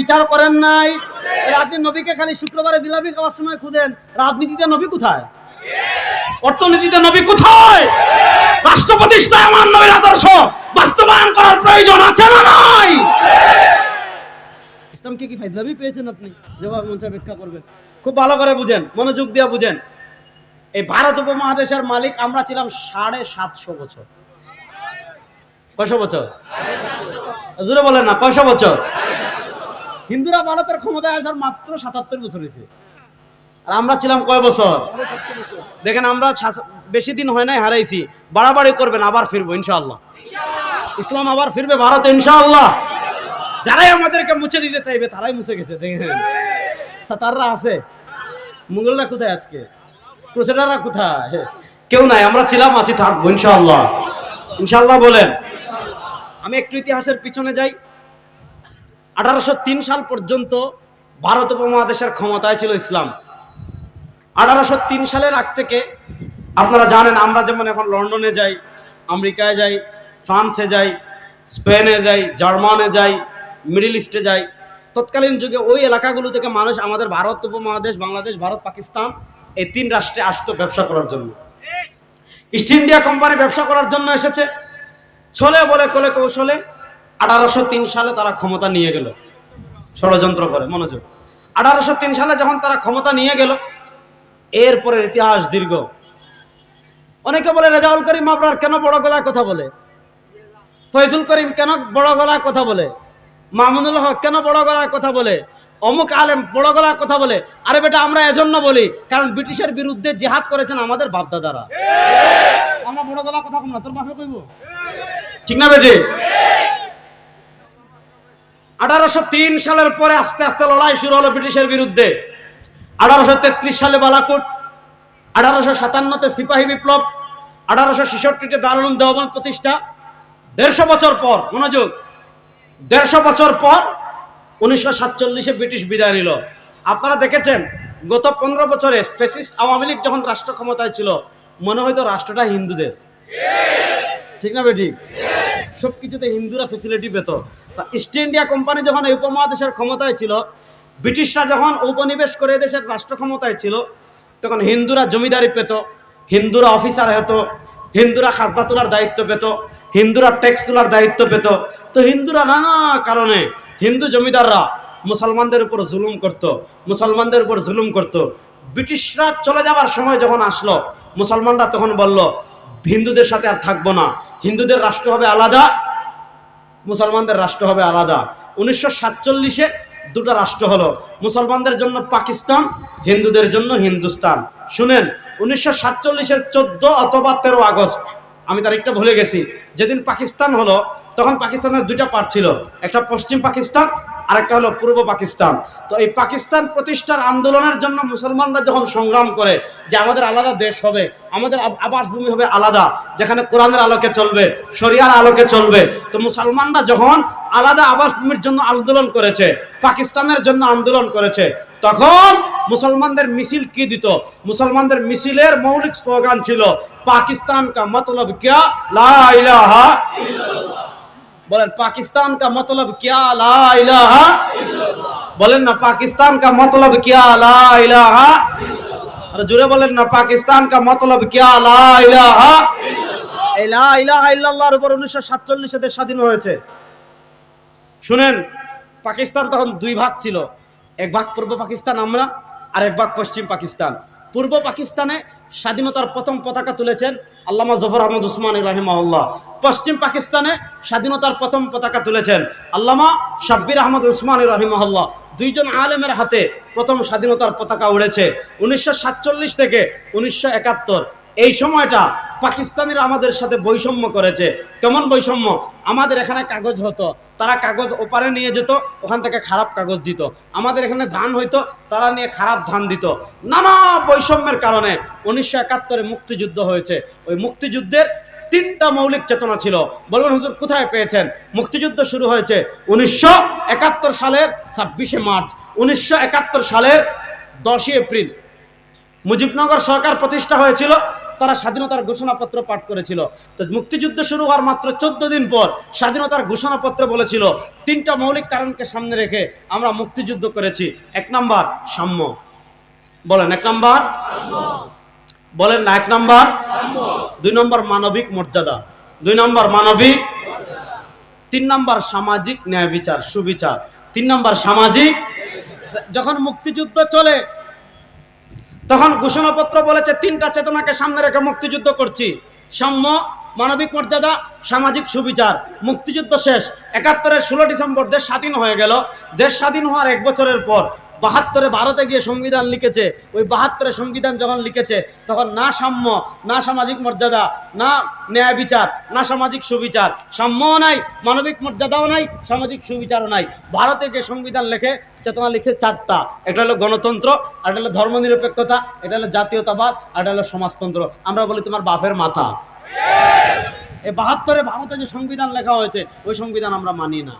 বিচার করেন নাই। আপনি নবীকে খালি শুক্রবারে জিলাপি খাওয়ার সময় খুঁজেন। রাজনীতিতে নবী কোথায়? অর্থনীতিতে নবী কোথায়? রাষ্ট্র প্রতিষ্ঠায় আমার নবীর আদর্শ বাস্তবায়ন করার প্রয়োজন আছে না নাই? ইসলামকে কি ফাইজলামি পেয়েছেন আপনি? যেভাবে মঞ্চে ব্যাখ্যা করবেন। খুব ভালো করে বুঝেন, মনোযোগ দিয়ে বুঝেন। এই ভারত উপমহাদেশের মালিক আমরা ছিলাম সাড়ে সাতশো বছর। কয়শো বছর? জোরে বলেন না, কয়শো বছর? হিন্দুরা ভারতের ক্ষমতায় আসার মাত্র সাতাত্তর বছর হয়েছে। আর আমরা ছিলাম কয় বছর? দেখেন আমরা বেশি দিন হয় নাই, হারাইছি। বাড়াবাড়ি করবেন, আবার ফিরবো, ইনশাআল্লাহ। ইসলাম আবার ফিরবে, ভারতে, ইনশাআল্লাহ। যারাই আমাদেরকে মুছে দিতে চাইবে, তারাই মুছে গেছে, দেখেন। তা তাররা আছে? মুঘলরা কোথায় আজকে? ক্রুসেডাররা কোথায়? কেউ নাই, আমরা ছিলাম, আছি, থাকব, ইনশাআল্লাহ। ইনশাআল্লাহ বলেন। আমি একটু ইতিহাসের পিছনে যাই। আঠারোশো তিন সাল পর্যন্ত ভারত উপমহাদেশের ক্ষমতায় ছিল ইসলাম। আঠারোশো তিন সালের আগ থেকে আপনারা জানেন, আমরা যেমন এখন লন্ডনে যাই, আমেরিকায় যাই, ফ্রান্সে যাই, স্পেনে যাই, জার্মানে যাই, মিডিল ইস্টে যাই, তৎকালীন যুগে ওই এলাকাগুলো থেকে মানুষ আমাদের ভারত উপমহাদেশ, বাংলাদেশ, ভারত, পাকিস্তান এই তিন রাষ্ট্রে আসতো ব্যবসা করার জন্য। ইস্ট ইন্ডিয়া কোম্পানি ব্যবসা করার জন্য এসেছে। ছলে বলে কলে কৌশলে আঠারোশো তিন সালে তারা ক্ষমতা নিয়ে গেল। ষড়যন্ত্র করে মনোযোগ। আঠারোশো তিন সালে যখন তারা ক্ষমতা নিয়ে গেল এরপরে ইতিহাস দীর্ঘ। অনেকে বলে রেজাউল করিম আপনার কেন বড় গলায় কথা বলে? ফয়জুল করিম কেন বড় গলায় কথা বলে? মামুনুল হক কেন বড় গলায় কথা বলে? অমুক আলেম বড় গলায় কথা বলে? আরে বেটা আমরা এজন্য বলি কারণ ব্রিটিশের বিরুদ্ধে জেহাদ করেছেন আমাদের বাপদাদারা। আমরা বড় গলা কথা না তোর বাপে কইব? ঠিক। না বেটি? আঠারোশো তিন সালের পরে আস্তে আস্তে লড়াই শুরু হলো ব্রিটিশের বিরুদ্ধে। আঠারোশো তেত্রিশ সালে বালাকোট, আঠারোশো সাতান্নতে সিপাহী বিপ্লব, আঠারোশো ছেষট্টিতে দারুল দেওয়ান প্রতিষ্ঠা। দেড়শো বছর পর, মনোযোগ, দেড়শো বছর পর উনিশশো সাতচল্লিশে ব্রিটিশ বিদায় নিল। আপনারা দেখেছেন, গত পনেরো বছরে ফেসিস্ট আওয়ামী লীগ যখন রাষ্ট্র ক্ষমতায় ছিল, মনে হয়তো রাষ্ট্রটা হিন্দুদের। ঠিক না বেটি সব কিছুতে হিন্দুরা ফেসিলিটি পেত তা ইস্ট ইন্ডিয়া কোম্পানি যখন এই উপমহাদেশের ক্ষমতায় ছিল, ব্রিটিশরা যখন উপনিবেশ করে দেশের রাষ্ট্র ক্ষমতায় ছিল, তখন হিন্দুরা জমিদারি পেত, হিন্দুরা অফিসার হতো, হিন্দুরা খাজনা তোলার দায়িত্ব পেত, হিন্দুরা ট্যাক্স তোলার দায়িত্ব পেত। তো হিন্দুরা নানা কারণে হিন্দু জমিদাররা মুসলমানদের উপর জুলুম করত, মুসলমানদের উপর জুলুম করত। ব্রিটিশরা চলে যাবার সময় যখন আসলো, মুসলমানরা তখন বলল, হিন্দুদের সাথে আর থাকব না। হিন্দুদের রাষ্ট্র হবে আলাদা, মুসলমানদের রাষ্ট্র হবে আলাদা। উনিশশো সাতচল্লিশে দুটো রাষ্ট্র হলো, মুসলমানদের জন্য পাকিস্তান, হিন্দুদের জন্য হিন্দুস্তান। শুনেন, উনিশশো সাতচল্লিশের চোদ্দ অথবা তেরো আগস্ট আমি তারিখটা ভুলে গেছি। যেদিন পাকিস্তান হলো, তখন পাকিস্তানের দুইটা পার্ট ছিল। একটা পশ্চিম পাকিস্তান আর একটা হলো পূর্ব পাকিস্তান। তো এই পাকিস্তান প্রতিষ্ঠার আন্দোলনের জন্য মুসলমানরা যখন সংগ্রাম করে যে আমাদের আলাদা দেশ হবে, আমাদের আব- আবাসভূমি হবে আলাদা, যেখানে কোরআনের আলোকে চলবে, শরিয়ার আলোকে চলবে, তো মুসলমানরা যখন আলাদা আবাসভূমির জন্য আন্দোলন করেছে, পাকিস্তানের জন্য আন্দোলন করেছে তখন মুসলমানদের মিছিল কি দিত? মুসলমানদের মিছিলের মৌলিক স্লোগান ছিল পাকিস্তান কা মতলব ক্যা লা ইলাহা বলেন পাকিস্তান কা মতলব ক্যা লা ইলাহা বলেন না পাকিস্তান কা মতলব ক্যা লা ইলাহা আরে জোরে বলেন না পাকিস্তান কা মতলব ক্যা লা ইলাহা লা ইলাহা ইল্লাল্লাহর উপর 1947 দেশ স্বাধীন হয়েছে। শুনেন পাকিস্তান তখন দুই ভাগ ছিল। এক ভাগ পূর্ব পাকিস্তান আমরা, আর এক ভাগ পশ্চিম পাকিস্তান। পূর্ব পাকিস্তানে স্বাধীনতার প্রথম পতাকা তুলেছেন আল্লামা জফর আহমদ উসমান রাহিমাউল্লাহ পশ্চিম পাকিস্তানে স্বাধীনতার প্রথম পতাকা তুলেছেন আল্লামা শাব্বির আহমদ উসমান রাহিমাহুল্লাহ। দুইজন আলেমের হাতে প্রথম স্বাধীনতার পতাকা উড়েছে। উনিশশো সাতচল্লিশ থেকে উনিশশো একাত্তর। এই সময়টা পাকিস্তানিরা আমাদের সাথে বৈষম্য করেছে। কেমন বৈষম্য? আমাদের এখানে কাগজ হতো, তারা কাগজ ওপারে নিয়ে যেত, ওখান থেকে খারাপ কাগজ দিত। আমাদের এখানে ধান হইতো, তারা নিয়ে খারাপ ধান দিত। নানা বৈষম্যের কারণে উনিশশো একাত্তরে মুক্তিযুদ্ধ হয়েছে। ওই মুক্তিযুদ্ধের তিনটা মৌলিক চেতনা ছিল। বলবেন, হুজুর, কোথায় পেয়েছেন? মুক্তিযুদ্ধ শুরু হয়েছে উনিশশো একাত্তর সালের ছাব্বিশে মার্চ। উনিশশো একাত্তর সালের দশই এপ্রিল মুজিবনগর সরকার প্রতিষ্ঠা হয়েছিল। তারা স্বাধীনতার ঘোষণাপত্র পাঠ করেছিল। তো মুক্তিযুদ্ধ শুরু হওয়ার মাত্র চোদ্দ দিন পর স্বাধীনতার ঘোষণাপত্র বলেছিল, তিনটা মৌলিক কারণকে সামনে রেখে আমরা মুক্তিযুদ্ধ করেছি। এক নাম্বার, সাম্য। বলেন, এক নাম্বার। বলেন না, এক নাম্বার। দুই নম্বর, মানবিক মর্যাদা। দুই নম্বর, মানবিক তিন নম্বর, সামাজিক ন্যায় বিচার, সুবিচার। তিন নম্বর, সামাজিক, যখন মুক্তিযুদ্ধ চলে তখন ঘোষণাপত্র বলেছে, তিনটা চেতনাকে সামনে রেখে মুক্তিযুদ্ধ করছি। সাম্য, মানবিক মর্যাদা, সামাজিক সুবিচার। মুক্তিযুদ্ধ শেষ। একাত্তরের ষোলো ডিসেম্বর দেশ স্বাধীন হয়ে গেল। দেশ স্বাধীন হওয়ার এক বছরের পর বাহাত্তরে ভারতে গিয়ে সংবিধান লিখেছে, ওই বাহাত্তরে সংবিধান যখন লিখেছে, তখন না সাম্য, না সামাজিক মর্যাদা, না ন্যায় বিচার, না সামাজিক সুবিচার। সাম্যও নাই, মানবিক মর্যাদাও নাই, সামাজিক সুবিচারও নাই। ভারতে গিয়ে সংবিধান লেখে, চেতনা লিখছে চারটা। এটা হলো গণতন্ত্র, আর এটা হলো ধর্মনিরপেক্ষতা, এটা হলো জাতীয়তাবাদ, আর এটা হলো সমাজতন্ত্র। আমরা বলি তোমার বাপের মাথা। এই বাহাত্তরে ভারতে যে সংবিধান লেখা হয়েছে, ওই সংবিধান আমরা মানি না।